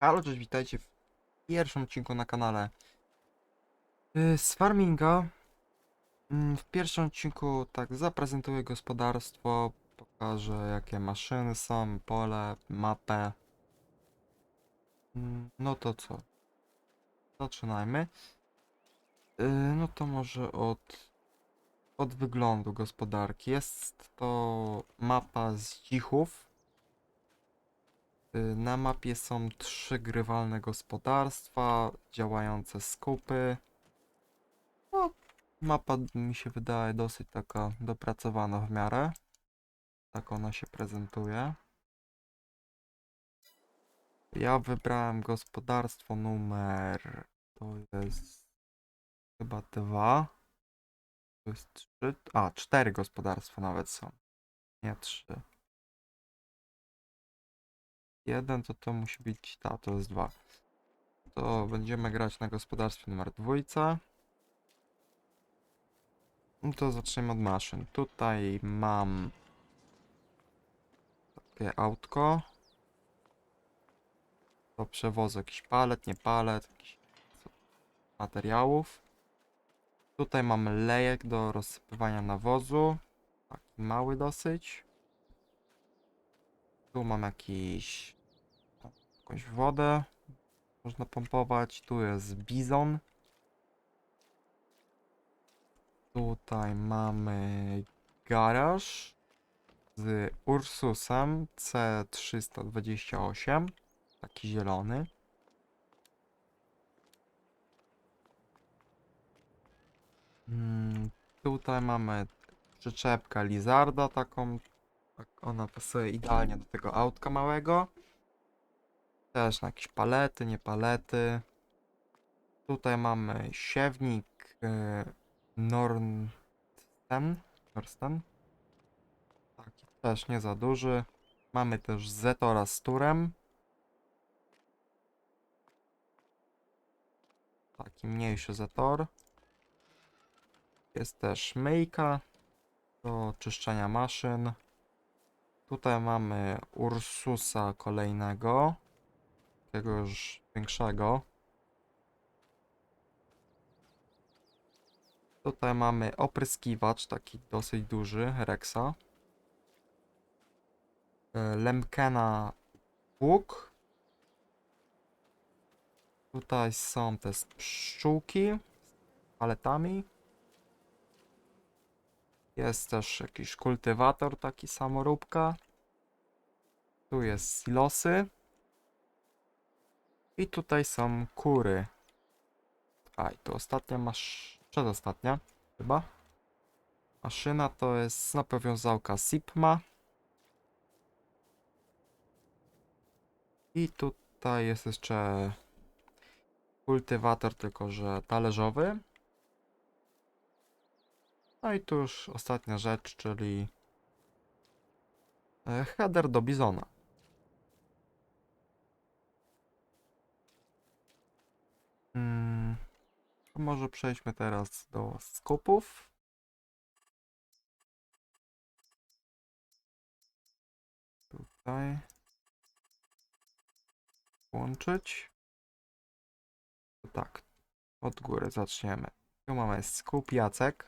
Halo, cześć, witajcie w pierwszym odcinku na kanale y, z farminga. Mm, W pierwszym odcinku tak zaprezentuję gospodarstwo, pokażę jakie maszyny są, pole, mapę. Mm, No to co? Zaczynajmy. Y, No to może od, od wyglądu gospodarki. Jest to mapa z dzichów. Y, Na mapie są trzy grywalne gospodarstwa, działające skupy. No, mapa mi się wydaje dosyć taka dopracowana w miarę. Tak ona się prezentuje. Ja wybrałem gospodarstwo numer. To jest chyba dwa. To jest trzy. A, cztery gospodarstwa nawet są. Nie trzy. Jeden to to musi być, ta to jest dwa. To będziemy grać na gospodarstwie numer dwójce. No to zaczniemy od maszyn. Tutaj mam takie autko. Do przewozu jakiś palet, nie palet, jakiś materiałów. Tutaj mamy lejek do rozsypywania nawozu. Taki mały dosyć. Tu mam jakiś jakąś wodę. Można pompować. Tu jest bizon. Tutaj mamy garaż z Ursusem C328. Taki zielony. Mm, tutaj mamy przyczepkę Lizarda, taką. Tak ona pasuje idealnie do tego autka małego. Też na jakieś palety, nie palety. Tutaj mamy siewnik Norsten. Norsten. Taki też nie za duży. Mamy też Zetora z turem. Taki mniejszy Zetor. Jest też myjka do czyszczenia maszyn. Tutaj mamy Ursusa kolejnego. Takiego już większego. Tutaj mamy opryskiwacz, taki dosyć duży, Rexa. E, Lemkena łuk. Tutaj są te pszczółki z paletami. Jest też jakiś kultywator, taki samoróbka. Tu jest silosy. I tutaj są kury. A, i tu ostatnia masz... Przedostatnia, chyba. Maszyna to jest snapowiązałka Sipma. I tutaj jest jeszcze kultywator, tylko że talerzowy. No i tu już ostatnia rzecz, czyli e, header do bizona. Mm, to może przejdźmy teraz do skupów. Tutaj. Łączyć. Tak, od góry zaczniemy. Tu mamy skup Jacek.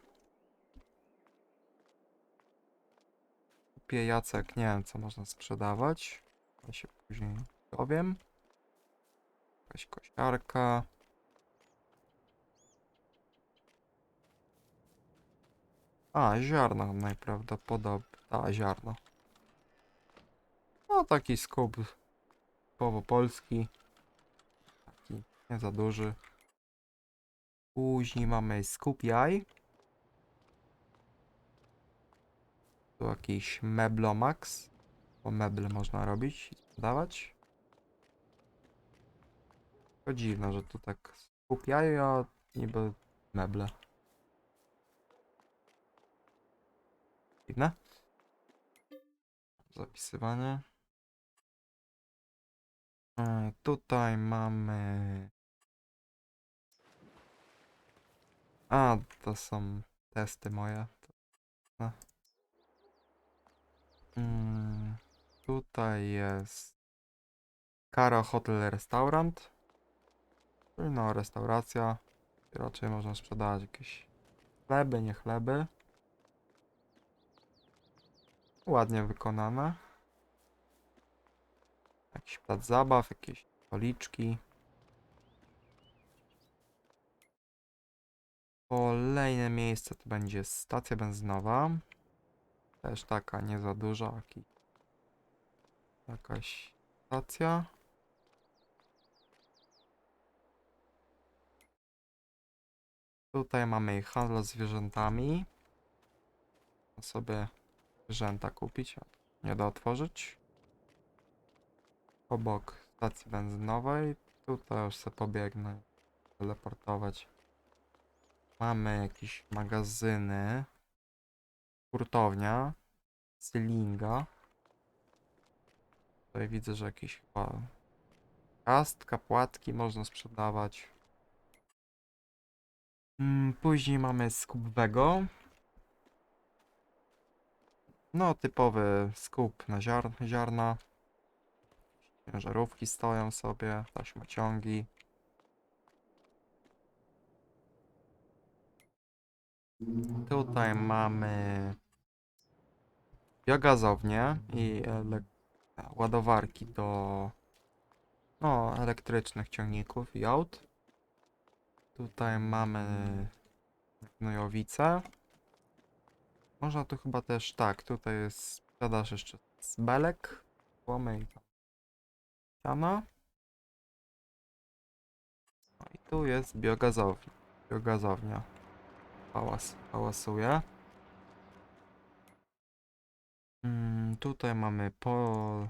Kupię Jacek, nie wiem co można sprzedawać. Ja się później dowiem. Jakaś kosiarka. A, ziarno najprawdopodobniej. A, ziarno. No, taki skup typowo polski. Taki nie za duży. Później mamy skup jaj. Tu jakiś Meblomax. Bo meble można robić i sprzedawać. To dziwne, że tu tak skup jaj, a niby meble. Zapisywanie. E, Tutaj mamy. A, to są testy moje. No. Mm, tutaj jest Kara Hotel Restaurant. No, restauracja. Raczej można sprzedawać jakieś chleby, nie chleby. Ładnie wykonane. Jakiś plac zabaw, jakieś policzki. Kolejne miejsce to będzie stacja benzynowa. Też taka nie za duża. Jakaś stacja. Tutaj mamy handel zwierzętami. Sobie zwierzęta kupić, nie da otworzyć. Obok stacji benzynowej. Tutaj już sobie pobiegnę. Teleportować. Mamy jakieś magazyny. Hurtownia. Cylinga. Tutaj widzę, że jakieś chyba kastka, płatki można sprzedawać. Mm, Później mamy skup Wego. No, typowy skup na ziar ziarna. Ciężarówki stoją sobie, taśmociągi. Tutaj mamy biogazownię i ładowarki do no, elektrycznych ciągników i aut. Tutaj mamy gnojowice. Można tu chyba też, tak, tutaj jest sprzedaż jeszcze z belek, słomy siana. No i tu jest biogazownia. Biogazownia. Hałas, hałasuje. Mm, tutaj mamy pol,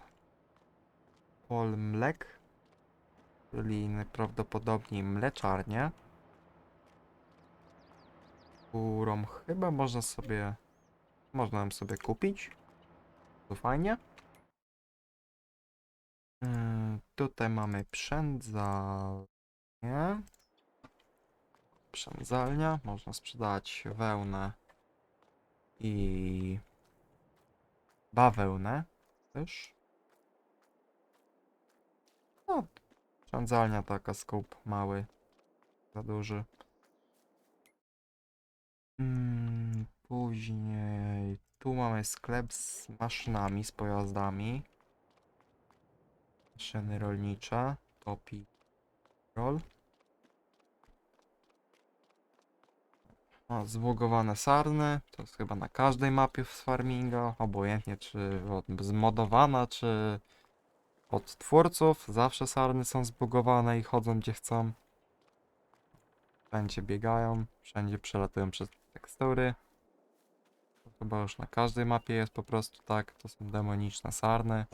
pol mlek, czyli najprawdopodobniej mleczarnię, którą chyba można sobie, można ją sobie kupić. To fajnie. Mm, tutaj mamy przędzalnię. Przędzalnia, można sprzedać wełnę i bawełnę też. No, przędzalnia taka skup mały, za duży. Mm, później tu mamy sklep z maszynami, z pojazdami. Maszyny rolnicze, topi roll. O, zbugowane sarny, to jest chyba na każdej mapie z farminga, obojętnie czy od, zmodowana, czy od twórców, zawsze sarny są zbugowane i chodzą gdzie chcą. Wszędzie biegają, wszędzie przelatują przez tekstury. Chyba już na każdej mapie jest po prostu tak, to są demoniczne sarny.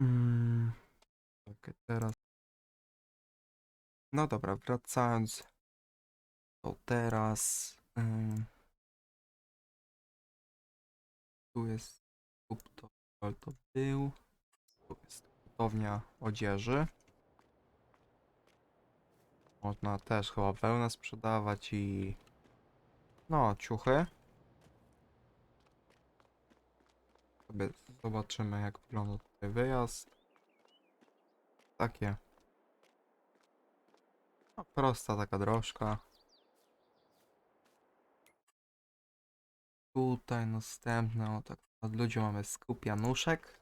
Mm. Okej, teraz no dobra, wracając. To teraz. tu jest. skup To, to był. Tu jest hurtownia odzieży. Można też chyba wełnę sprzedawać i. No, ciuchy. Sobie zobaczymy, jak wygląda tutaj wyjazd. Takie. No, prosta taka drożka. Tutaj następne, o tak od ludzi mamy skup januszek.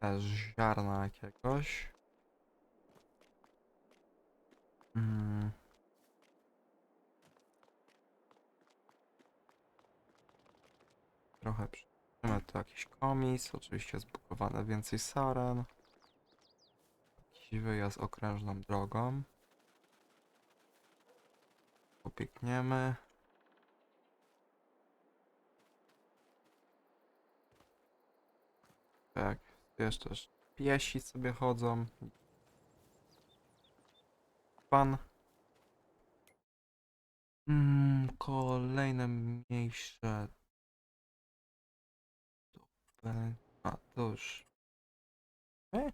Też ziarna jakiegoś. Trochę przyjdziemy tu jakiś komis, oczywiście zbukowane więcej saren. Jakiś wyjazd okrężną drogą. Pobiegniemy. Tak, jeszcze sz- piesi sobie chodzą. Pan. Mm, kolejne mniejsze. A, to już. E?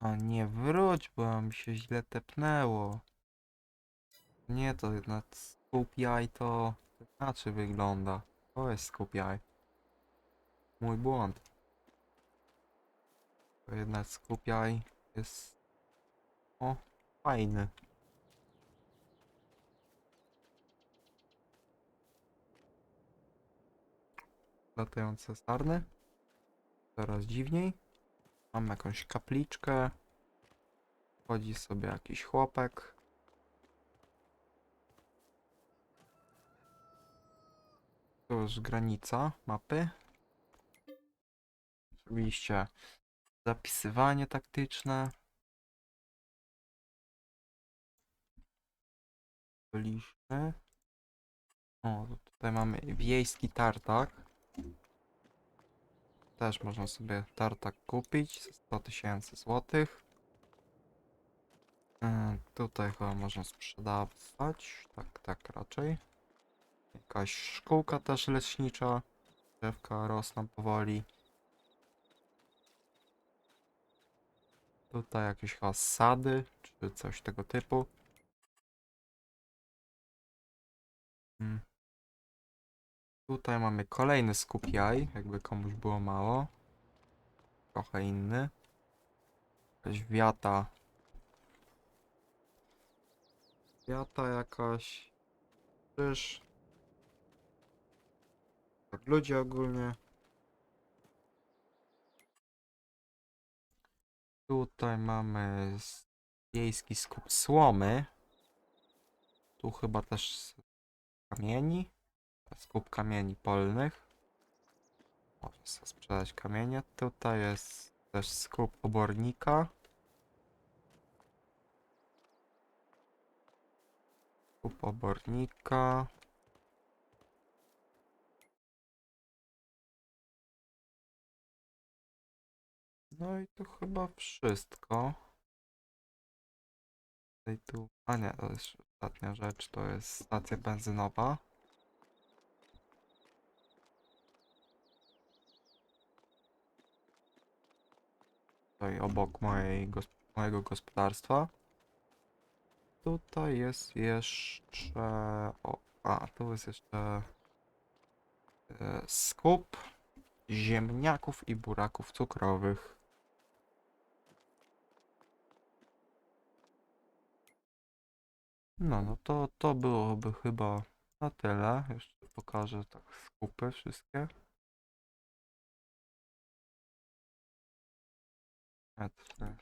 A nie wróć, bo mi się źle tepnęło. Nie, to jednak skupiaj to to inaczej wygląda. To jest skupiaj. Mój błąd. To jednak skupiaj jest... O, fajny. Latające sarny. Coraz dziwniej. Mam jakąś kapliczkę. Chodzi sobie jakiś chłopek. To już granica mapy. Oczywiście zapisywanie taktyczne. Byliśmy. O, tutaj mamy wiejski tartak. Też można sobie tartak kupić za 100 tysięcy złotych. Yy, Tutaj chyba można sprzedawać. Tak, tak raczej. Jakaś szkółka też leśnicza. Drzewka rosną powoli. Tutaj jakieś chyba sady, czy coś tego typu. Mm. Tutaj mamy kolejny skup jaj, jakby komuś było mało. Trochę inny. Jakaś wiata. Wiata jakaś. Krzyż. Tak ludzie ogólnie. Tutaj mamy wiejski skup słomy. Tu chyba też kamieni. Skup kamieni polnych. Można sprzedać kamienie. Tutaj jest też skup obornika. Skup obornika. No i to chyba wszystko. Tutaj tu. A nie, to jest ostatnia rzecz, to jest stacja benzynowa. Tutaj obok mojej mojego gospodarstwa. Tutaj jest jeszcze. O, a tu jest jeszcze. E, skup ziemniaków i buraków cukrowych. No, no to, to byłoby chyba na tyle. Jeszcze pokażę tak skupy wszystkie. Metry,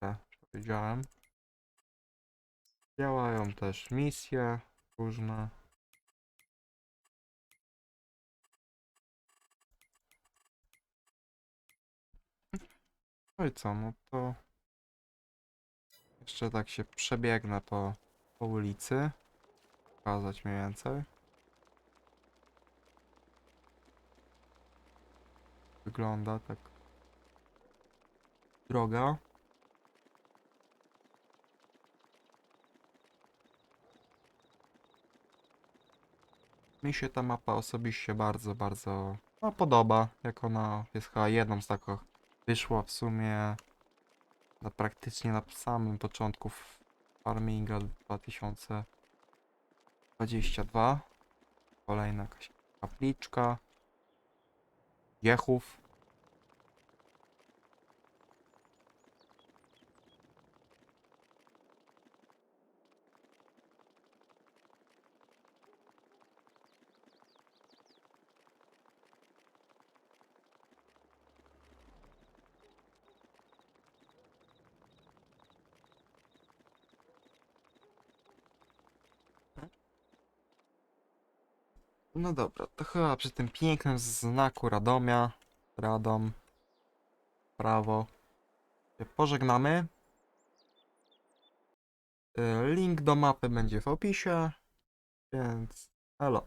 te powiedziałem. Działają też misje różne. No i co, no to jeszcze tak się przebiegnę po, po ulicy. Pokazać mniej więcej. Wygląda tak droga. Mi się ta mapa osobiście bardzo, bardzo no, podoba. Jak ona jest chyba jedną z takich wyszła w sumie na praktycznie na samym początku farminga 2022. Kolejna jakaś kapliczka. Jechów. No dobra, to chyba przy tym pięknym znaku Radomia, Radom, prawo, się pożegnamy. Y, Link do mapy będzie w opisie, więc elo.